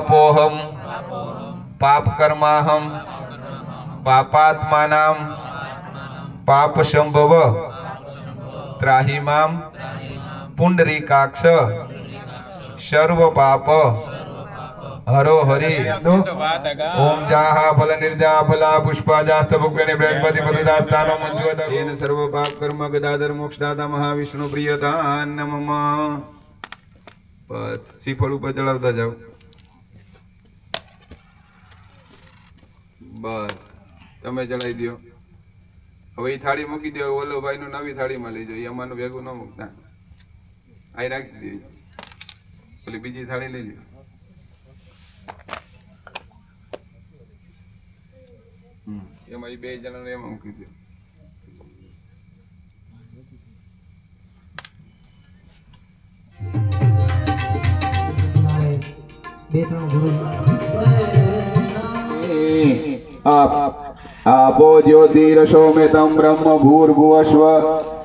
પાપોહમ પાપકર્માહમ પાપાત્માનામ પાપશંભવ ત્રાહિમામ પુંડરીકાક્ષ સર્વ પાપ હરો હરી ઓમ જાહા ફલ નિર્જા ફલા પુષ્પાજાસ્ત ભુક્વેને બૃહસ્પતિ પદદાસ્તાનો મંજુવદ એન સર્વ પાપ કર્મ ગદાધર મોક્ષદાતા મહાવિષ્ણુ પ્રિયતા નમઃ બસ શ્રીફળ ઉપર ચડાવતા જાઓ બસ તમે ચડાવી દો હવે એ થાળી મૂકી દો ઓલો ભાઈ નું નવી થાળીમાં લઈ જાઓ અમારું ભેગું ન મૂકતા અહીં રાખી દે પેલી બીજી થાળી લઈ લ્યો એમાં એ બે જણાને એમાં મૂકી દો બે ત્રણ ગુરુ આપ આપો જ્યોતિરસો મે તમ બ્રહ્મ ભૂર્ભુવસ્વ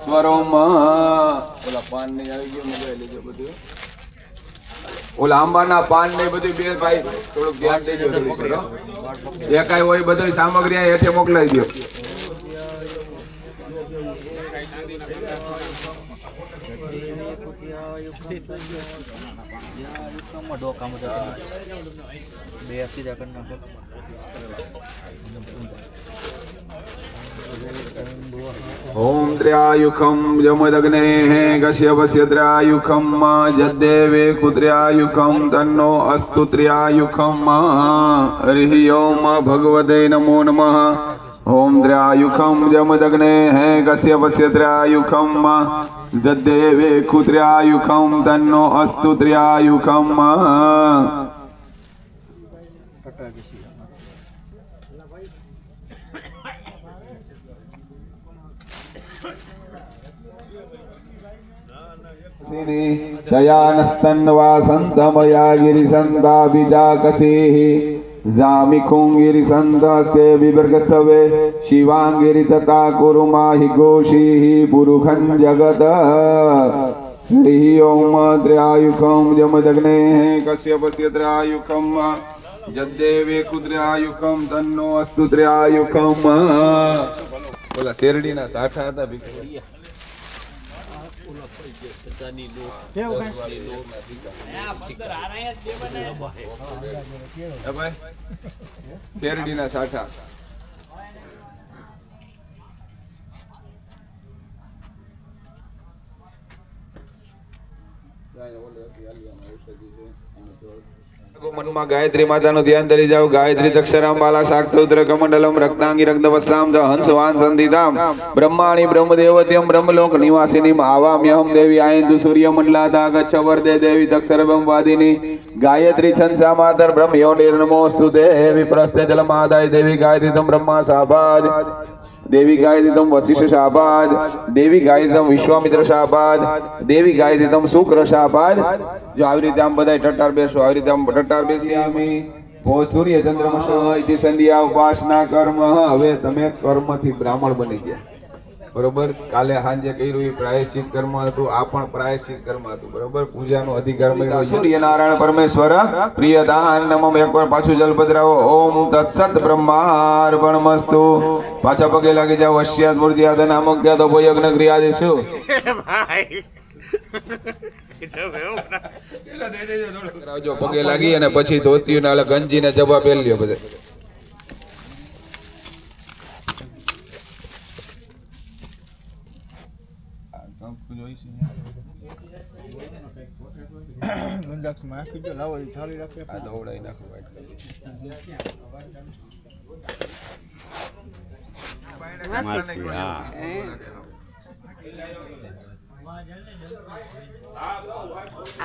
સ્વરોમ ઓલા પાન નહીં આવી ગયો મજા લેજો બધું. ઓલા આંબાના પાન ને બધું બે ભાઈ થોડુંક ધ્યાન દેજો થોડીક વાર, હો. જે કાંઈ હોય બધી સામગ્રી હેઠે મોકલાઈ દો બે સીધા કરી નાખો ઓમ ત્ર્યાયુખમ જમદગ્નેઃ કશ્યપસ્ય ત્ર્યાયુખમ જદ્દેવે કુત્ર્યાયુખમ તન્નો અસ્તુ ત્ર્યાયુખમ હરિ ઓમ ओम द्रायुखम जमदग्ने है कस्य पश्य द्रायुखम जदेवे कुद्रायुखम तन्नो अस्तु द्रायुखम दयानस्तन्वा सन्तमया गिरिसन्ताभिजाकसेः जामिखुङ्गिरिसन्तस्ते विवर्गस्तवे शिवाङ्गिरि तथा कुरुमाहि घोषीः पुरुखं जगत् हरिः ॐ त्र्यायुखं जमदग्नेः कश्यपस्य त्र्यायुखं यद्देवे कुत्र्यायुखं तन्नो अस्तु त्र्यायुखं બોલા શેરડીના સાઠા હતા ભીખુ હે ભાઈ શેરડીના સાઠા મનમાં ગાયત્રી માતાનું ધ્યાન ધરી જાઓ. ગાયત્રી દક્ષરામ બાલા શાક્તોત્ર કમંડલમ રક્તાંગી રક્તવત્સામ હંસ વાન સંધિતામ બ્રહ્માણી બ્રહ્મદેવત્યમ બ્રહ્મલોક નિવાસિની આવામ્યહમ દેવી આયંતુ સૂર્ય મંડલાતા ગચ્છ વરદે દેવી દક્ષરભમ વાદિની. ગાયત્રી છંસા માતર બ્રહ્મ યો નિર્નમોસ્તુ દેવી પ્રસ્તે જલમાદાય દેવી ગાયત્રી તમ બ્રહ્મા સાભાજ. દેવી ગાયત્રીતમ વશિષ્ઠ શાબાદ, દેવી ગાયત્રીતમ વિશ્વામિત્ર શાબાદ, દેવી ગાયત્રીતમ શુક્ર શાબાદ. જો આવી રીતે આમ બધા ટટાર બેસો, આવી રીતે આમ ટટાર બેસી અમે. ઓ સૂર્ય ચંદ્રમા ઇતિ સંધ્યા ઉપાસના કર્મ. હવે તમે કર્મથી બ્રાહ્મણ બની ગયા. બરોબર? કાલે સાંજે કર્યું એ પ્રાયશ્ચિત કર્મ હતું આ પણ પ્રાયશ્ચિત કર્મ હતું બરોબર? પૂજાનો અધિકાર મળ્યો. સૂર્ય નારાયણ પરમેશ્વર પ્રિયદાન નમમ એકવાર પાછું જલ પધરાવો. ઓમ તત્સત બ્રહ્માર્પણમસ્તુ. પાછા પગે લાગી જાઓ અશ્યાત મૂર્તિ આદન નામક ત્યાં તો ક્રિયા ક્રિયાદિશુ કરાવજો પગે લાગી અને પછી ધોતી ને ગંજી ને જવાબ લ્યો બધે. આ દોવડાઈ નાખો white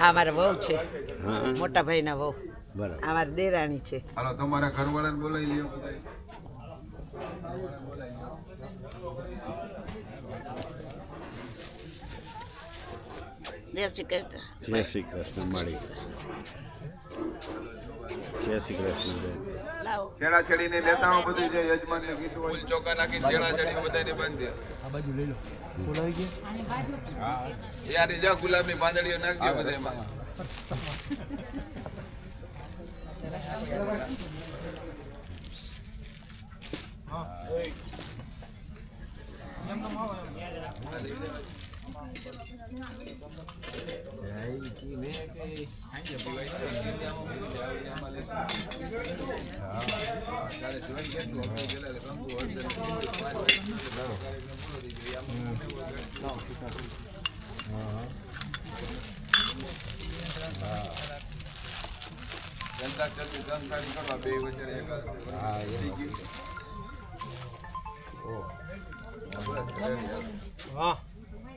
આ મારા વહુ છે. મોટા ભાઈના વહુ. આ મારી દેરાણી છે. હાલો તમારા ઘરવાળાને બોલાવી લ્યો. જય શ્રી કૃષ્ણ. જય શ્રી કૃષ્ણ મળી જય શ્રી કૃષ્ણ છેડા છેડીને લેતા હું બધું જે યજમાનને કીધું હોય. ચોકા નાખી છેડા છેડી બધાને બાંધી હા યાર જા ગુલાબની પાંદડીઓ નાખજો બધા એમાં đấy chị mấy cái anh giờ bữa ấy đi ra mà đi ra đi ra mà lên đó cái này chúng anh biết luôn cái này là con của dân đâu जनता चल जनता निकल अभी वजह रहेगा ठीक है ओ वाह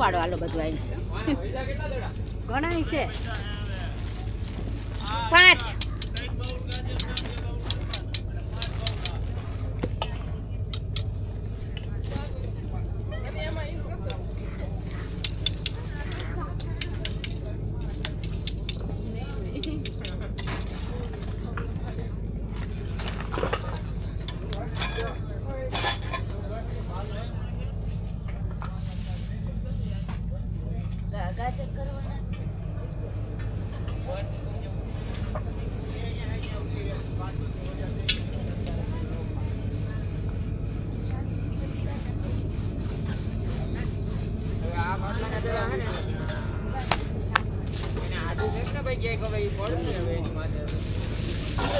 ઉપાડો આલો બધું આવી ઘણા છે પાંચ ગાજર કરવાના છે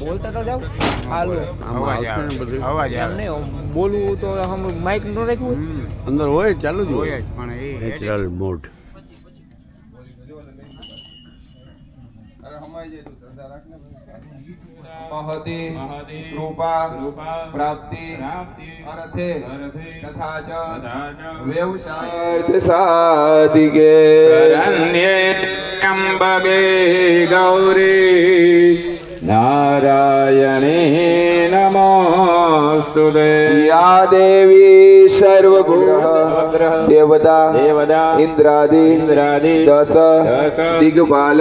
બોલતા તો જાવ હાલો. અવાજ આવે. બોલવું તો હમ માઇક નો રાખ્યું અંદર હોય ચાલુ જ હોય. નેચરલ મોડ મહતિ કૃપા પ્રાપ્તિ અર્થે તથા ચ વ્યવસાયાર્થ સાધિકે. શરણ્યેમ્બગે ગૌરી. નારાયણે નમોસ્તુતે યા દેવી સર્વભૂત દેવતા દેવદા ઇન્દ્રાદિ ઇન્દ્રાદિ દસ દસ દિગ્પાલ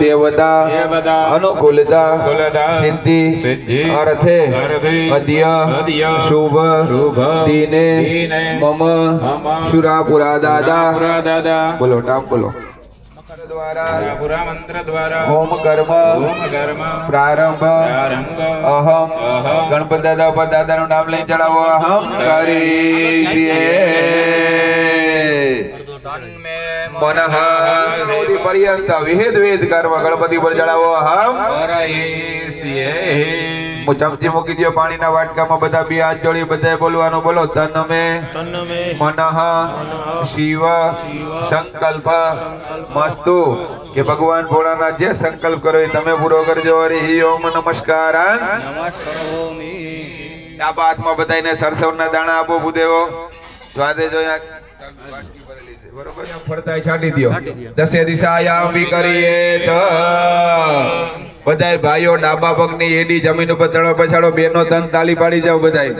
દેવતા અનુકૂલતા સિદ્ધિ સિદ્ધિ અર્થે અદ્ય શુભ શુભ દિને દ્વારા પુરા મંત્ર દ્વારા હોમ કર્મ હોમ કર્મ પ્રારંભ પ્રારંભ અહમ ગણપત દાદા પર દાદાનું નામ લઈને ચડાવો। અહમ કરી છીએ મનઃ પર્યંત વિહેદ વેદ કર્મ ગણપતિ પર ચડાવો। અહમ કરયે હું ચમચી મૂકી દો પાણીના વાટકામાં બધા બે હાથ જોડી બધા બોલવાનું બોલો. તન મે મનઃ શિવ સંકલ્પ મસ્તુ. કે ભગવાન ભોળાના જે સંકલ્પ કરો એ તમે પૂરો કરજો. અરે ઓમ નમસ્કાર. ડાબા હાથમાં બધાને સરસવના દાણા આપો ભૂદેવો. સ્વાદે જો બરોબર? ફરતા છાંટી દો દસે દિશાયામ બી કરીએ તો. બધાય ભાઈઓ ડાબા પગની એડી જમીન ઉપર તળો પછાડો બેનો તન તાલી પાડી જાવ બધાય.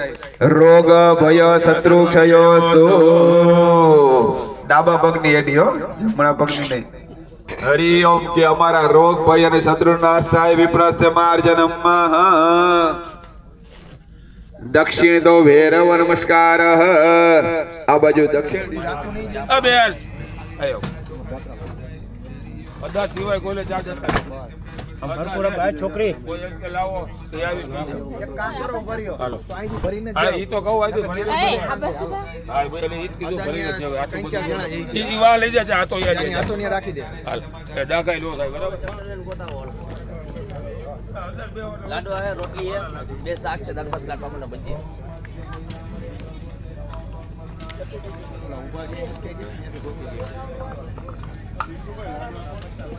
રોગ ભય શત્રુ ક્ષયો ડાબા પગની એડી હો જમણા પગની નહીં. હરિ ઓમ કે અમારા રોગ ભય અને શત્રુ નાશ થાય વિપ્રસ તે માર્જન દક્ષિણ તો ભૈરવ નમસ્કાર. આ બાજુ દક્ષિણ દિશા. બધા સિવાય કોલે ચા જતા છોકરી. કોઈ એમ કે લાવો એ આવી જ નહીં જાય. હા ઈ તો કહું આયતું ભણી લે. એ બસ હા ભાઈ એટલે ઈ કીધું ભણી લે હવે આટલું બધું. ઈ ઈ લઈ જાય આ તો યાદ રાખી દે. હાલ. એ ડાકાઈ નો થાય બરાબર? લાડુ આવે રોટલી બે શાક છે લાડવા મને બચી. ઊભા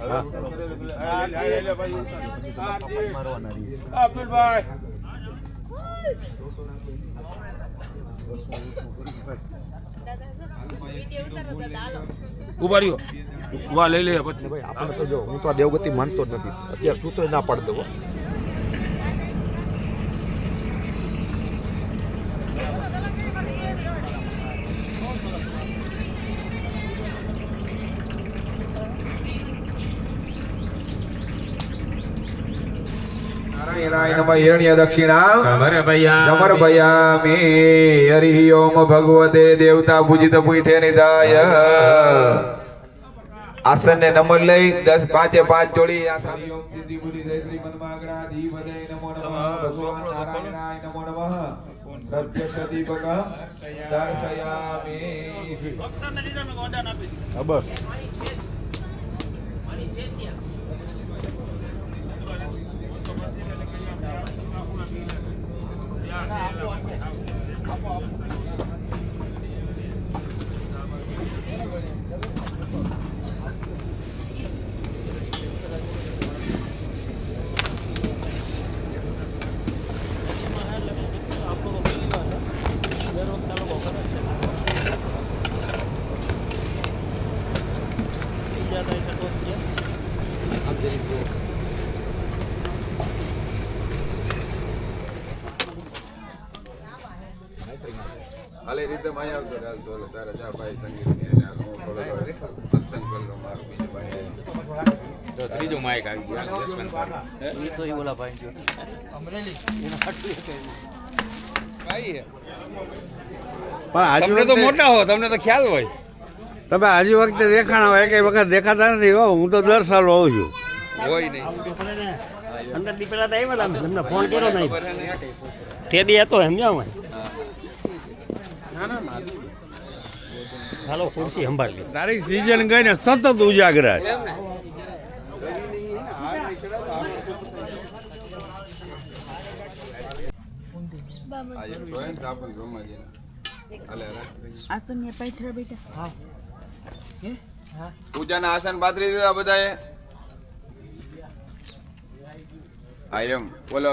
ભાઈ. અબ્દુલભાઈ ઊભા રહ્યો વાહ લઈ લે પછી. આપણે તો જો, હું તો દેવગતિ માનતો નથી. અત્યારે શું તો ના પાડી દઉં હો. નારાયણાય નમઃ હિરણ્ય દક્ષિણા. ભૈયા સમર્પયામિ હરિ ઓમ ભગવતે દેવતા પૂજિત પૂઠે નિધાય. આસન ને નમન લઈ દસ પાંચે પાંચ જોડી આ સામે ઓમ સિદ્ધિ બુદ્ધિ જય શ્રી મન્માગણા ધીપદે નમો નમઃ. ભગવાન નારાયણાય નમો નમઃ. પ્રત્યક્ષ દીપક દર્શયામિ. હા બસ. હાલે રીતે માં આવતો હાલ તો ઓલો જા ભાઈ સંગીત ને એને હાલ હું થોડો થોડો સત્સંગ કરી મારું બીજું ભાઈ. તો ત્રીજો માઇક આવી ગયો. હાલ, યશવંત ભાઈ. પણ હજી તો મોટા હો તમને તો ખ્યાલ હોય. તમે હજી વખતે દેખાણા હોય કઈ વખત દેખાતા નથી હો. હું તો દર સાલ હોઉં છું. હોય નહીં. અંદર દીપડા તો આવ્યા તમને ફોન કર્યો નહીં. ટેડી હતો સમજાવ હાલો ખુરશી સંભાળી તારી સિઝન ગઈ ને સતત ઉજાગર. હાલે, હાલે. પૂજાના આસન પાથરી દીધા બધાએ હા એમ બોલો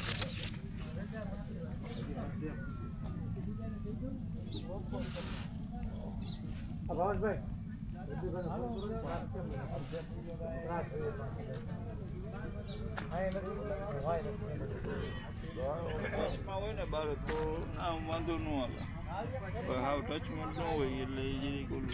ઈ કાચ મગાવ્યા છે, હાલો. હોય ને બાળક તો આમ વાંધો ન આવે હાવ ટચમાં ન હોય એટલે એ ઓલું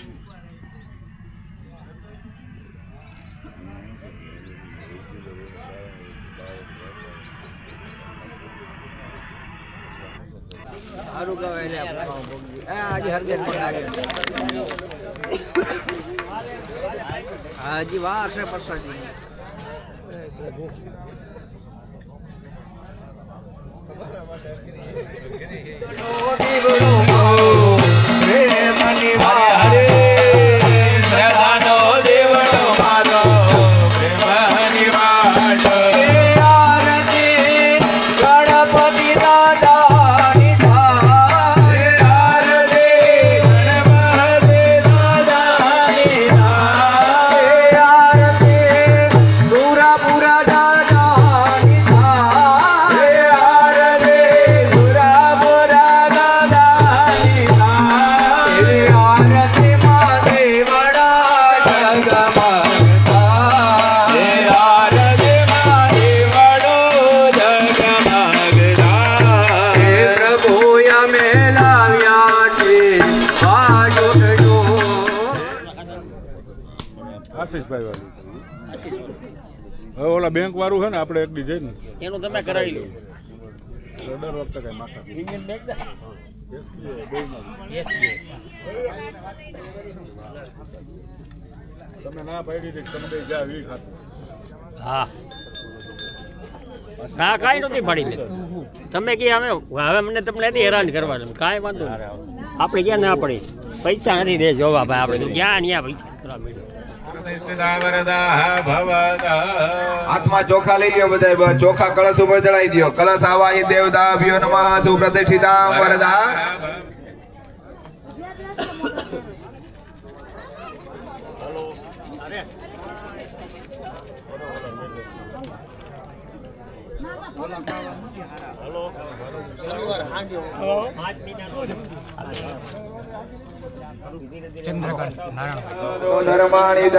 સારું કહેવાય એટલે આજે હરગેજ હજી વાર છે પ્રસાદી શ્રદ્ધાનો ઓલા વાળું છે ને આપણે એક ડિઝાઇન એનું તમે કરાવી લો. હા વખતે કઈ માથા યુનિયન બેંક તમે ના પાડી હતી તમે બે જા વી ખાતું હા. ના કાંઈ નથી પાડી મેં. તમે કે અમે હવે મને તમને નથી હેરાન કરવાનું. કાંઈ વાંધો આપણે ક્યાં ના પડી? પૈસા નથી દે જોવા ભાઈ આપણે ક્યાં ન્યા પૈસા? હાથમાં ચોખા લઈ લ્યો બધા ચોખા કળશ ઉપર ચડાવી દો કળશ એ દેવતા ભ્યો નમઃ સુપ્રતિષ્ઠિતા વરદા ધર્માણી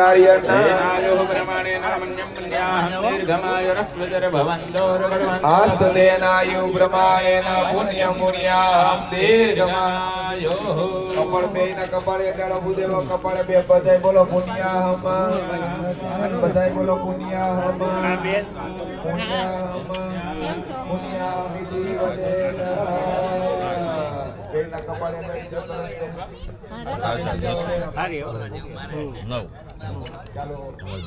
હસ્તદેનાયુ પ્રમાણેન પુણ્ય મુનિયામ દીર્ઘમા કપળ બે કપાળે ડાળો કપાળે બે, બધાય બોલો પુણ્યાહમ. બધાય બોલો બેના કપાળે બેસી હો.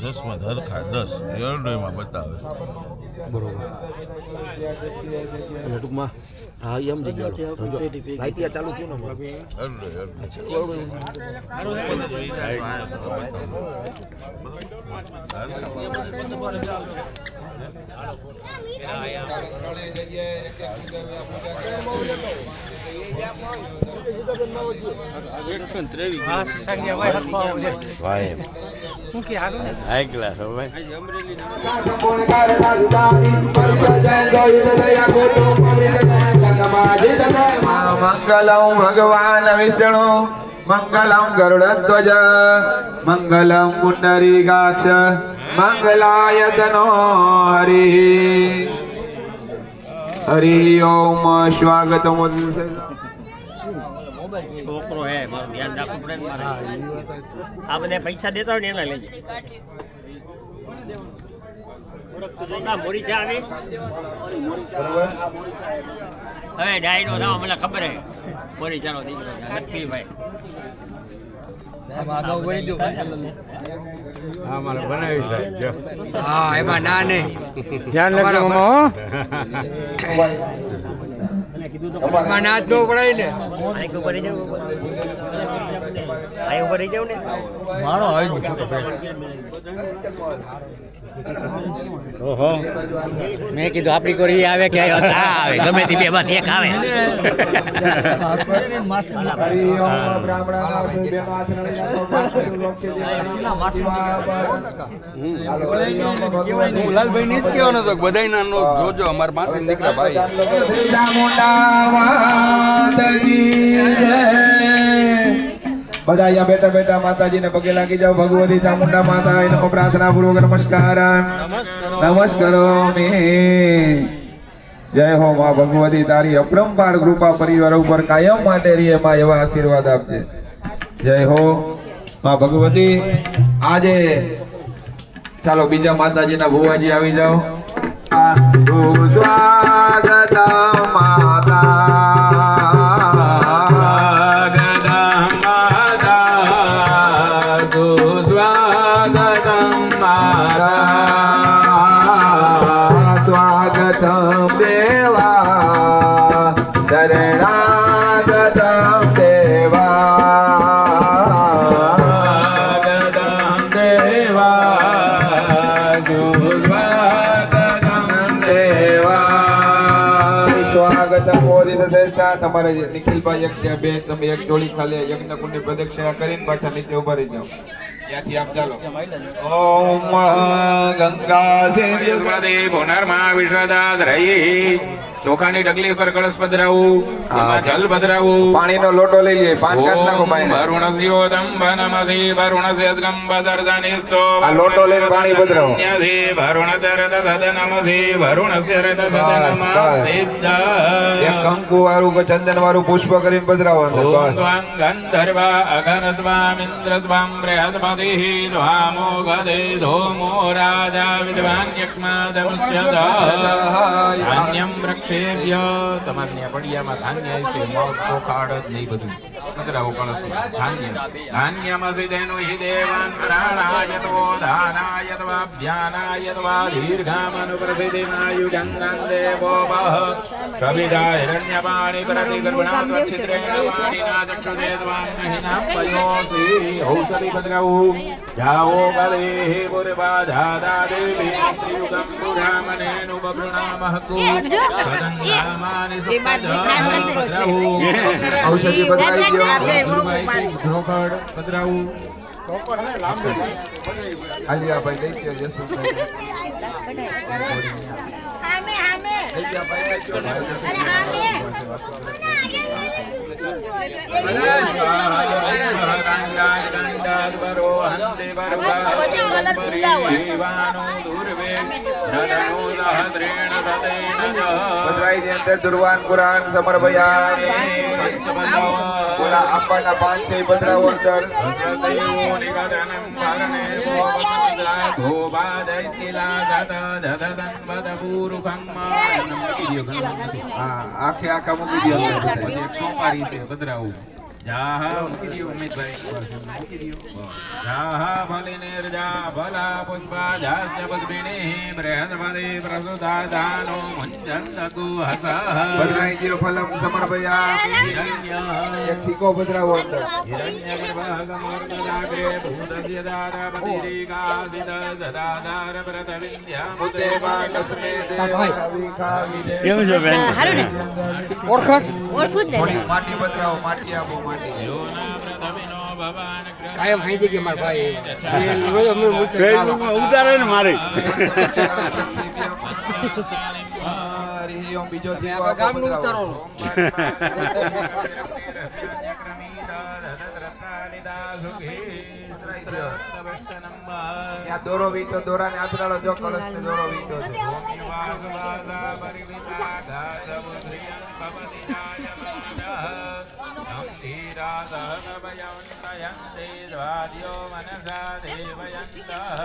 જસમાં ધરખા દસ. એરડોમાં બતાવે. ટૂંકમાં હા એમ જ માહિતી ચાલુ થયું ને હમણાં. એરડો એરડો મંગલમ ભગવાન વિષ્ણુ મંગલમ ગરુડધ્વજ મંગલમ પુંડરીકાક્ષ મંગલાય તનો હરિ હરિ ઓમ સ્વાગત છોકરો હે મારું ધ્યાન રાખવું પડે મારે. આ બધા પૈસા દેતા હોય ને એના લેજે. ના મોરી ચા આવી? હવે ડાય નો થાવ મને ખબર હે. મોરી ચાનો દીકરો ભાઈ. હા મારે બનાવી સાહેબ જો. ધ્યાન રાખજો મામા હો. એમાં નાચ ન પડાય ને. મારો આવી ઓહો. મેં કીધું, આપણી કોરી આવે કે આવે? ગમે તે બે માંથી એક આવે. લાલભાઈ ને જ કહેવાનો હતો બધાય નાનો જોજો અમારા પાસે દીકરા ભાઈ માતજી બધા અહીંયા બેઠા બેઠા માતાજીને પગે લાગી જાઓ. ભગવતી ચામુંડા માતા એને પ્રાર્થના પૂર્વક નમસ્કાર. નમસ્કારો જય હો માં ભગવતી તારી અપરંપાર કૃપા પરિવાર ઉપર કાયમ માટે રહે માં એવા આશીર્વાદ આપજે. જય હો માં ભગવતી. આજે ચાલો બીજા માતાજીના ભુવાજી આવી જાઓ. સ્વાગત માતા શ્રેષ્ઠા નિખિલભાઈ એક બે, તમે એક ટોળી ખાલી યજ્ઞ કુંડની પ્રદક્ષિણા કરીને પાછા નીચે ઊભા રહી જાઓ. ત્યાંથી આમ ચાલો. ઓમ ગંગા સિંધુ પુનર્મા વિશદાદ્રયી ચોખાની ડગલી ઉપર કળશ પધરાવું જલ પધરાવું. પાણીનો લોટો લઈ લઈએ પાન કાઢ નાખો ભાઈને. વરુણસ્યો દંભનમધિ વરુણસ્ય ગંભસર્જનિસ્તો આ લોટો લઈને પાણી પધરાવો. ન્યાધિ વરુણદર દદનમધિ વરુણસ્ય રદ સદનમ સિદ્ધ એક કંકુ વાળું કે ચંદન વાળું પુષ્પ કરીને પધરાવો અંદર બસ. ત્વં ગંધર્વા અગનત્વામ ઇન્દ્રત્વામ બૃહદપતિહિ દ્વામો ગદે ધોમો રાજા વિદ્વાન યક્ષ્માદમસ્યદા અન્યમ વૃક્ષ વૃક્ષેભ્ય તમારે ત્યાં પડિયામાં ધાન્ય છે મગ ચોખાડ જ નહીં બધું. પધરાવો કળશમાં ધાન્ય. ધાન્યમસી તેનું હિ દેવાન મરાણાય તો દાનાય ત્વા ભ્યાનાય ત્વા દીર્ઘામનુપ્રસિદ્ધિમાયુજંગં દેવો વહ સવિધા હિરણ્યપાણી પ્રતિ ગર્ભણા ત્વચ્છિદ્રેણ પાણીના ચક્ષુદે ત્વાં પયોસી ઔષધિ જાઓ ગલે દેવી પુરામનેનુ સદંગામાનિ આ ગયો બે બહુ માની. ધ્રોકડ પધરાવું. આલિયા ભાઈ લઈ ગયો જસુભાઈ. હામે હામે લઈ ગયા ભાઈ લઈ ગયો અરે હામે પધરાઈ ની અંદર દુર્વાન કુરાન સમર્પયા બોલા આપવાના પાંચ છે એ અંદર. આખે આખા મૂકી દો સોપારી છે પધરાવું જાહા મૂકી દો ઉમેદભાઈ. જાહા ભલે નિર્જા ભલા પુષ્પા જાસ્ય પદ્મિણી બૃહસ્પતિ પ્રસુતા હસઃ ગયો ફલમ સમર્પયા. એક અંદર. છે બેન? ઓળખું? જ ને. માટી પધરાવો માટી આપો માટી. કાયમ હાઈ જગ્યા મારા ભાઈ. ફેસબુકમાં ઉતારે ને મારી. બીજો ત્યાં દોરો વીંટો દોરાને આથરાળો જો કળશને દોરો વીંટો છે. मनसा सहगवयन्तयन्ति द्वाद्यो मनसा देवयन्तः